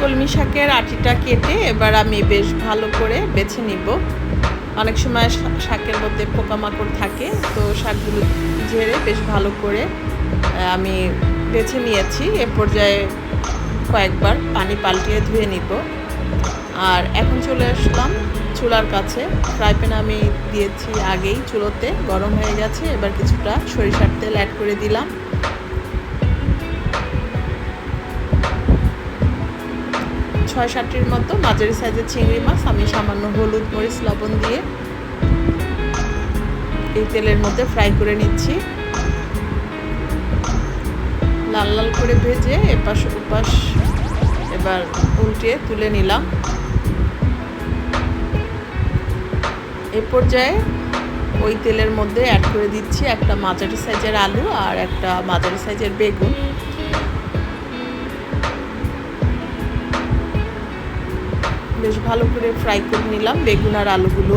কলমি শাকের আটিটা কেটে এবার আমি বেশ ভালো করে বেছে নিব। অনেক সময় শাকের মধ্যে পোকামাকড় থাকে, তো শাকগুলো ঝেড়ে বেশ ভালো করে আমি বেছে নিয়েছি। এ পর্যায়ে কয়েকবার পানি পাল্টিয়ে ধুয়ে নিব। আর এখন চলে আসলাম চুলার কাছে। ফ্রাই প্যান আমি দিয়েছি আগেই চুলোতে, গরম হয়ে গেছে, এবার কিছুটা সরিষার তেল অ্যাড করে দিলাম। ছয় সাতটির মতো মাঝারি সাইজের চিংড়ি মাছ আমি সামান্য হলুদ মরিচ লবণ দিয়ে এই তেলের মধ্যে ফ্রাই করে নিচ্ছি। লাল লাল করে ভেজে এপাশ ওপাশ এবার উল্টে তুলে নিলাম। এ পর্যায়ে ওই তেলের মধ্যে অ্যাড করে দিচ্ছি একটা মাঝারি সাইজের আলু আর একটা মাঝারি সাইজের বেগুন। বেশ ভালো করে ফ্রাই করে নিলাম বেগুন আর আলুগুলো।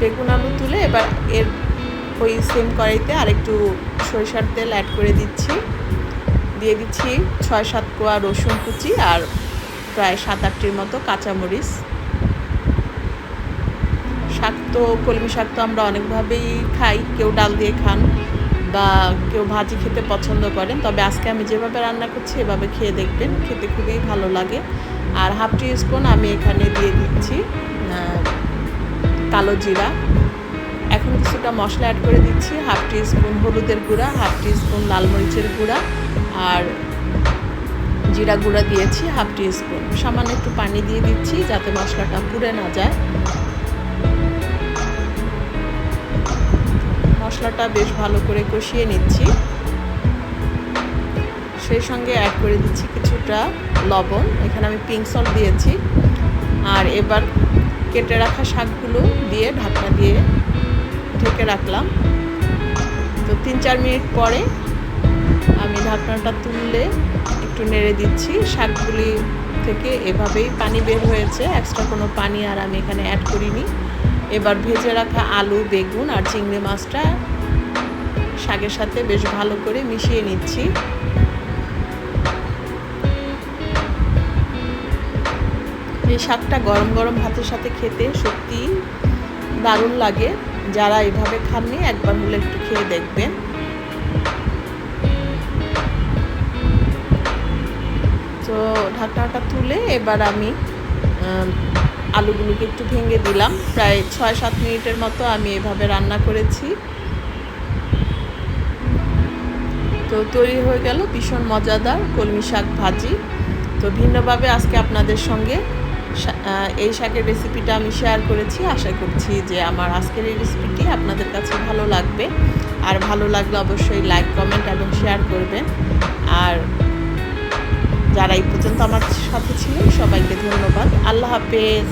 বেগুন আলু তুলে এবার এর ওই সেম কড়াইতে আরেকটু সরিষার তেল অ্যাড করে দিচ্ছি। দিয়ে দিচ্ছি ছয় সাত কোয়া রসুন কুচি আর প্রায় সাত আটটির মতো কাঁচামরিচ। শাক তো কলমি শাক তো আমরা অনেকভাবেই খাই, কেউ ডাল দিয়ে খান। বা কেউ ভাজি খেতে পছন্দ করেন, তবে আজকে আমি যেভাবে রান্না করছি এভাবে খেয়ে দেখবেন, খেতে খুবই ভালো লাগে। আর হাফ টি স্পুন আমি এখানে দিয়ে দিচ্ছি কালো জিরা। এখন কিছুটা মশলা অ্যাড করে দিচ্ছি, হাফ টি স্পুন হলুদের গুঁড়া, হাফ টি স্পুন লাল মরিচের গুঁড়া, আর জিরা গুঁড়া দিয়েছি, হাফ টি স্পুন সামান্য একটু পানি দিয়ে দিচ্ছি যাতে মশলাটা পুড়ে না যায়। মশলাটা বেশ ভালো করে কষিয়ে নিচ্ছি। সেই সঙ্গে অ্যাড করে দিচ্ছি কিছুটা লবণ। এখানে আমি পিঙ্ক সল্ট দিয়েছি। আর এবার কেটে রাখা শাকগুলো দিয়ে ঢাকনা দিয়ে ঢেকে রাখলাম। তো তিন চার মিনিট পরে আমি ঢাকনাটা তুললে একটু নেড়ে দিচ্ছি। শাকগুলি থেকে এভাবেই পানি বের হয়েছে। এক্সট্রা কোনো পানি আর আমি এখানে অ্যাড করিনি। এবার ভেজে রাখা আলু, বেগুন আর চিংড়ি মাছটা শাকের সাথে বেশ ভালো করে মিশিয়ে নিচ্ছি। এই শাকটা গরম গরম ভাতের সাথে খেতে সত্যি দারুণ লাগে। যারা এভাবে খাননি, একবার হলে একটু খেয়ে দেখবেন। তো ঢাকনাটা তুলে এবার আমি আলুগুলোকে একটু ভেঙে দিলাম। প্রায় ছয় সাত মিনিটের মতো আমি এভাবে রান্না করেছি। তো তৈরি হয়ে গেল ভীষণ মজাদার কলমি শাক ভাজি। তো ভিন্নভাবে আজকে আপনাদের সঙ্গে এই শাকের রেসিপিটা আমি শেয়ার করেছি। আশা করছি যে আমার আজকের এই রেসিপিটি আপনাদের কাছে ভালো লাগবে। আর ভালো লাগলে অবশ্যই লাইক কমেন্ট এবং শেয়ার করবেন। আর যারা এই পর্যন্ত আমার সাথে ছিলেন, সবাইকে ধন্যবাদ। আল্লাহ হাফেজ।